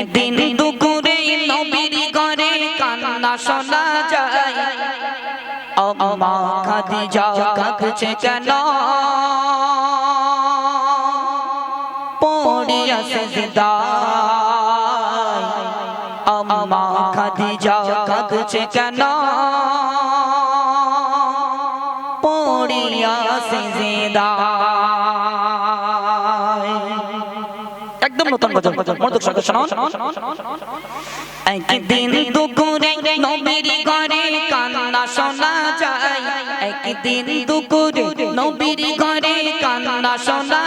একদিন দুপুরে নবীর ঘরে কান্না শোনা যায়। মা খাদিজা কাঁদছে কেন? পড়িয়া সেজদায় আম্মা খাদিজা কাঁদছে কেন? পড়িয়া সেজদায় একদম নতুন গজল মনোযোগ সঙ্গে শোনান একদিন দুপুরে নবীর ঘরে কান্না শোনা যায়। একদিন দুপুরে নবীর ঘরে কান্না শোনা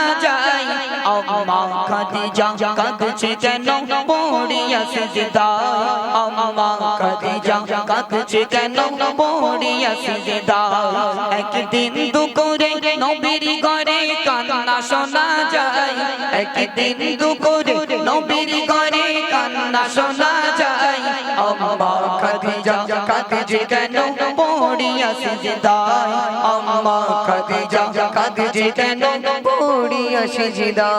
আম্মা খাদিজা কাঁদছে কেন পড়িয়া সিজদায় আম্মা খাদিজা কাঁদছে কেন পড়িয়া সিজদায় একদিন দুপুরে নবীর ঘরে কান্না শোনা যায় একদিন দুপুরে নবীর ঘরে কান্না শোনা যায় আম্মা খাদিজা কাঁদছে কেন পড়িয়া সিজদায়, আম্মা খাদিজা কাঁদছে কেন পড়িয়া সেজদা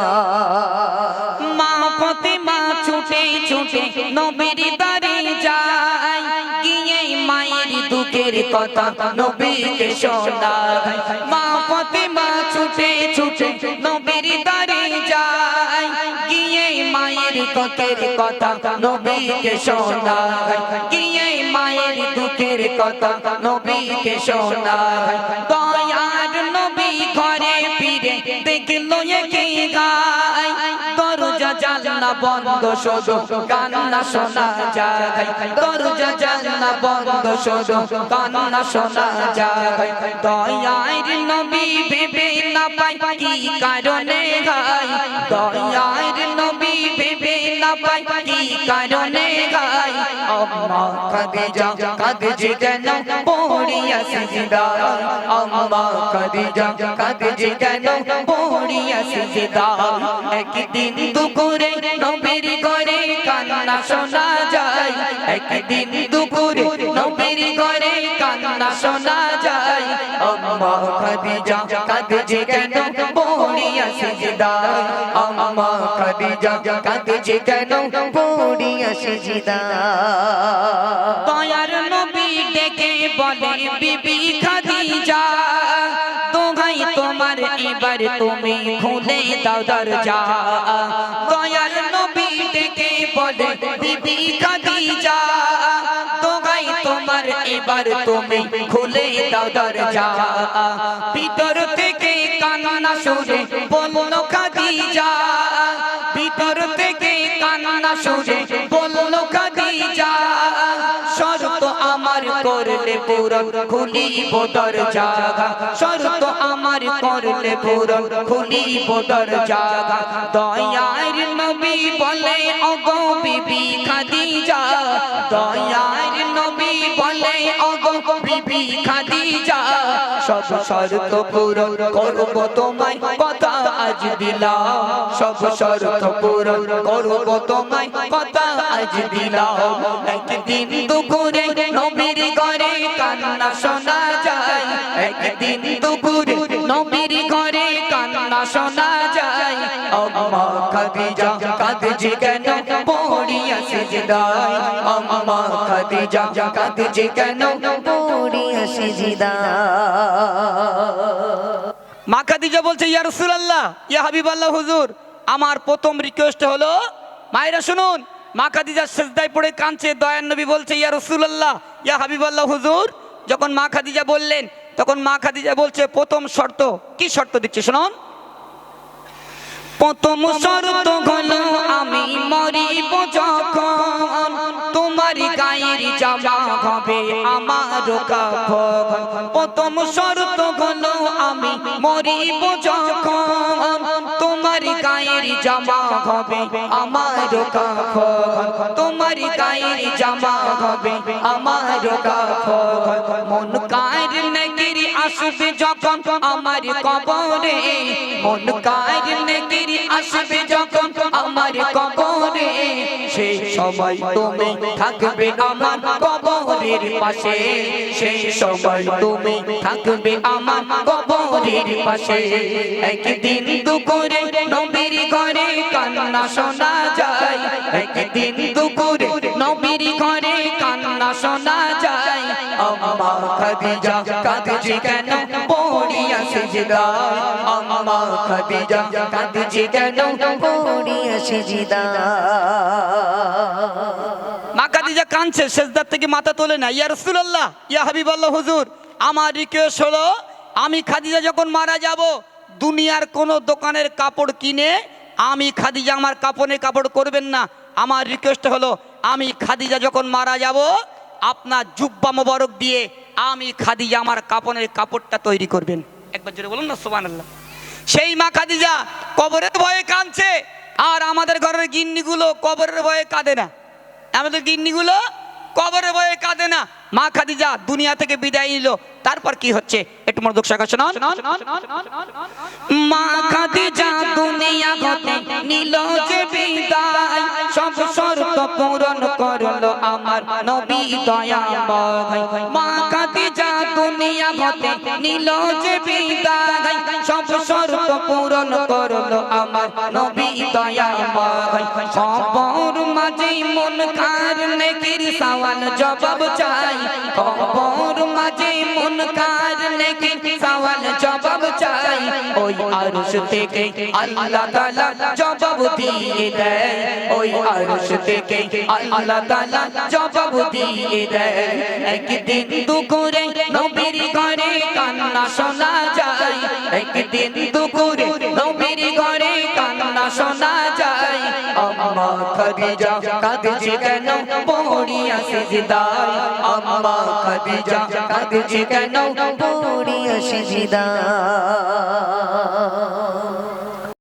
মা ফতেমা ছুটে ছুটে নবীর দারে যায়, গিয়ে মায়ের দুঃখের কথা নবীকে শোনায়। মা ফতেমা ছুটে ছুটে নবীর দারে যায় দুঃখের কথা, নবীকে শোনায় গিয়ে মায়ের দুঃখের কথা, নবীকে শোনায় দয়ার নবী ঘরে ফিরে দেখল একে গায় দরজা, জানলা বন্ধ শুধু কান্না শোনা যায়। দরজা, জানলা বন্ধ শুধু কান্না শোনা যায়। দয়ার নবী ভেবে না পাই কি কারণে গায় না পাই কি কারণে গায় আম্মা সিজদায় আম্মা খাদিজা কাঁদছে কেন একদিন দুপুরে নবীর ঘরে কান্না শোনা যায়। একদিন দুপুরে নবীর ঘরে কান্না শোনা যায়। আম্মা খাদিজা কাঁদছে কেন পড়িয়া সিজদায় আম্মা খাদিজা কাঁদছে কেন পড়িয়া সেজদা? দয়ার নবী ডেকে বলে, বিবি খাদিজা, দোহাই তোমার এবার তুমি খুলে দাও দরজা। দয়ার নবী ডেকে বলে, বিবি খাদিজা এবার তুমি খুলে দাও দরজা ভিতর থেকে কান্না সুরে বলল, খাদিজা। ভিতর থেকে কান্না সুরে বলল, খাদিজা। শর্ত আমার করলে পূরণ, খুলিব দরজা। শর্ত আমার করলে পূরণ, খুলিব দরজা। দয়ার নবী বলে ওগো বিবি খাদিজা। দয়ার সব শর্ত পূরণ করব তোমায়, কথা আজ দিলাম। সব শর্ত পূরণ করব তোমায়, কথা আজ দিলাম। একদিন দুপুরে নবীর ঘরে কান্না শোনা যায়। একদিন দুপুরে নবীর ঘরে কান্না শোনা যায়। আম্মা খাদিজা আমার প্রথম রিকোয়েস্ট হলো, মায়েরা শুনুন, মা খাদিজা সেজদায় পড়ে কাঁদছে দয়ান নবী বলছে, ইয়া রাসূলুল্লাহ, ইয়া হাবিবাল্লাহ হুজুর। যখন মা খাদিজা বললেন, তখন মা খাদিজা বলছে, প্রথম শর্ত, কি শর্ত দিচ্ছে, শুনুন। প্রথম শর্ত আমি মরিব যখন তোমার গায়ের জামা হবে আমার প্রথম শর্ত আমি মরিব যখন তোমার গায়ের জামা হবে আমার তোমার গায়ের জামা হবে আমার মন কার আসবে যখন আমার কবরে। মন কারণে গিরি আসবে যখন আমার কবরে। সেই সময় তুমি থাকবে আমার কবরের পাশে। সেই সময় তুমি থাকবে আমার কবরের পাশে। একদিন দুপুরে নবীর ঘরে কান্না শোনা যায়। একদিন দুপুরে নবীর ঘরে কান্না শোনা খাদিজা, কাঁদছে কেন? পড়িয়া সিজদায় আম্মা খাদিজা, কাঁদছে কেন? পড়িয়া সেজিদা। মা খাদিজা কাঁদছে, সেজদার থেকে মাথা তোলে না। ইয়া রাসূলুল্লাহ, ইয়া হাবিবাল্লাহ, হুজুর, আমার রিকোয়েস্ট হলো, আমি খাদিজা যখন মারা যাব, দুনিয়ার কোনো দোকানের কাপড় কিনে, আমি খাদিজা আমার কাপড়ে কাপড় করবেন না। আমার রিকোয়েস্ট হলো, আমি খাদিজা যখন মারা যাব, আপনার জুব্বা মোবারক দিয়ে আমি খাদিজা আমার কাপড়ের কাপড়টা তৈরি করবেন। একবার জোরে বলুন না, সুবহানাল্লাহ। সেই মা খাদিজা কবরের ভয়ে কাঁদছে, আর আমাদের ঘরের গিন্নিগুলো কবরের ভয়ে কাঁদে না। আমাদের গিন্নিগুলো কবরের বয়ে কাঁদে না। মা খাদিজা দুনিয়া থেকে বিদায় নিল। তারপর কি হচ্ছে? একটু মনোযোগ সহকারে শোনান। মা খাদিজা দুনিয়া হতে নিল যে বিদায়, সব শর্ত পূরণ করল আমার নবী দয়াময় মা খাদিজা দুনিয়া হতে নিল যে বিদায়। সব শর্ত পূরণ করল আমার নবী দয়া খবর মাঝে মন কার নেকির সওয়াল জবাব চাই। খবর মাঝে মন কার নেকির সওয়াল জবাব চাই। ওই আরশ থেকে আল্লাহ তাআলা জবাব দিয়ে দেয়। ওই থেকে আল্লাহ জবাব দিয়ে দেয়। একদিন দুপুরে নবীর ঘরে কান্না শোনা যায়। একদিন দুপুরে নবীর ঘরে কান্না শোনা যায়। আম্মা খাদিজা কাঁদছে কেন পড়িয়া সিজদায় আম্মা খাদিজা কাঁদছে কেন পড়িয়া সেজিদা